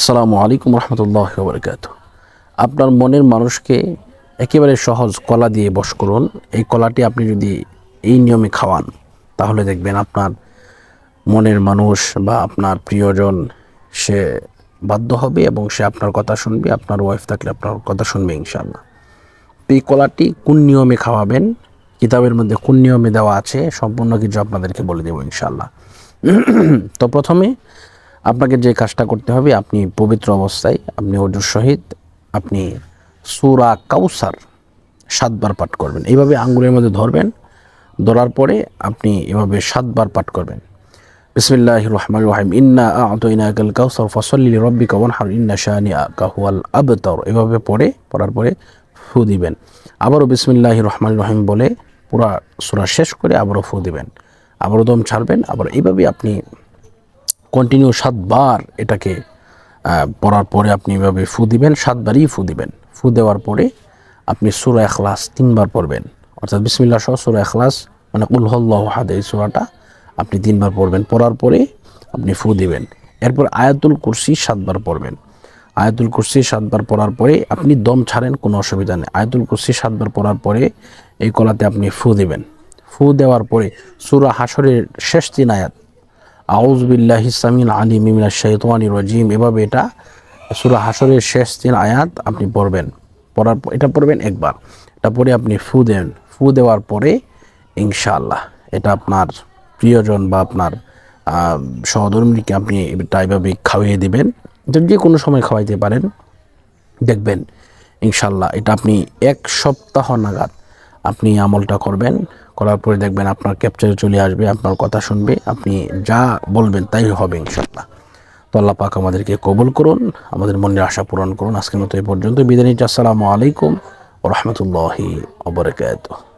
আসসালামু আলাইকুম রহমতুল্লাহ বরকাত আপনার মনের মানুষকে একেবারে সহজ কলা দিয়ে বশ করুন। এই কলাটি আপনি যদি এই নিয়মে খাওয়ান, তাহলে দেখবেন আপনার মনের মানুষ বা আপনার প্রিয়জন, সে বাধ্য হবে এবং সে আপনার কথা শুনবে, আপনার ওয়াইফ থাকলে আপনার কথা শুনবে ইনশাল্লাহ তো এই কলাটি কোন নিয়মে খাওয়াবেন, কিতাবের মধ্যে কোন নিয়মে দেওয়া আছে, সম্পূর্ণ কিছু আপনাদেরকে বলে দেবো ইনশাল্লাহ তো প্রথমে আপনাকে যে কাজটা করতে হবে, আপনি পবিত্র অবস্থায়, আপনি অজুর সহিত আপনি সুরা কাউসার সাতবার পাঠ করবেন। এইভাবে আঙ্গুলের মধ্যে ধরবেন, ধরার পরে আপনি এভাবে সাতবার পাঠ করবেন। বিসমিল্লাহ রহমান রহিম। ইন্না আতইনা কাউসার ফসল্লি রব্বিকা ওয়ানহার। ইন্না শাহানি কাহুয়াল আবতর। এভাবে পড়ে, পড়ার পরে ফু দিবেন। আবারও বিসমিল্লাহ রহমান রহিম বলে পুরা সুরা শেষ করে আবারও ফু দিবেন। আবারও দম ছাড়বেন। আবার এইভাবে আপনি কন্টিনিউ সাতবার এটাকে পড়ার পরে আপনি এভাবে ফু দিবেন, সাতবারই ফু দিবেন। ফু দেওয়ার পরে আপনি সুরা এখলাস তিনবার পড়বেন। অর্থাৎ বিসমিল্লা সহ সুরা এখলাস মানে উলহল্লাহ হাদ এই সুরাটা আপনি তিনবার পড়বেন। পড়ার পরে আপনি ফু দিবেন। এরপর আয়াতুল কুরসি সাতবার পড়বেন। আয়াতুল কুরসি সাতবার পড়ার পরে আপনি দম ছাড়েন, কোনো অসুবিধা নেই। আয়াতুল কুরসি সাতবার পড়ার পরে এই কলাতে আপনি ফু দিবেন। ফু দেওয়ার পরে সুরা হাসরের শেষ তিন আয়াত আউজবিল্লাহ ইসলামিন আলী মিমিনা শৈতানি রজিম। এভাবে এটা সুরা হাসরের শেষ তিন আয়াত আপনি পড়বেন। পড়ার এটা পড়বেন একবার। এটা পরে আপনি ফু দেন। ফু দেওয়ার পরে ইনশাআল্লাহ এটা আপনার প্রিয়জন বা আপনার সহধর্মীকে আপনি এটা এভাবে খাওয়িয়ে দেবেন। যে কোনো সময় খাওয়াইতে পারেন। দেখবেন ইনশাল্লাহ এটা আপনি এক সপ্তাহ নাগাদ আপনি আমলটা করবেন। করার পরে দেখবেন আপনার ক্যাপচারে চলে আসবে, আপনার কথা শুনবে, আপনি যা বলবেন তাই হবে ইনশাল্লাহ তো আল্লাহ পাক আমাদেরকে কবুল করুন, আমাদের মনের আশা পূরণ করুন। আজকের মতো এই পর্যন্ত। বিদায় নিচ্ছি। আসসালামু আলাইকুম রহমতুল্লাহি ওবরাকাতুহ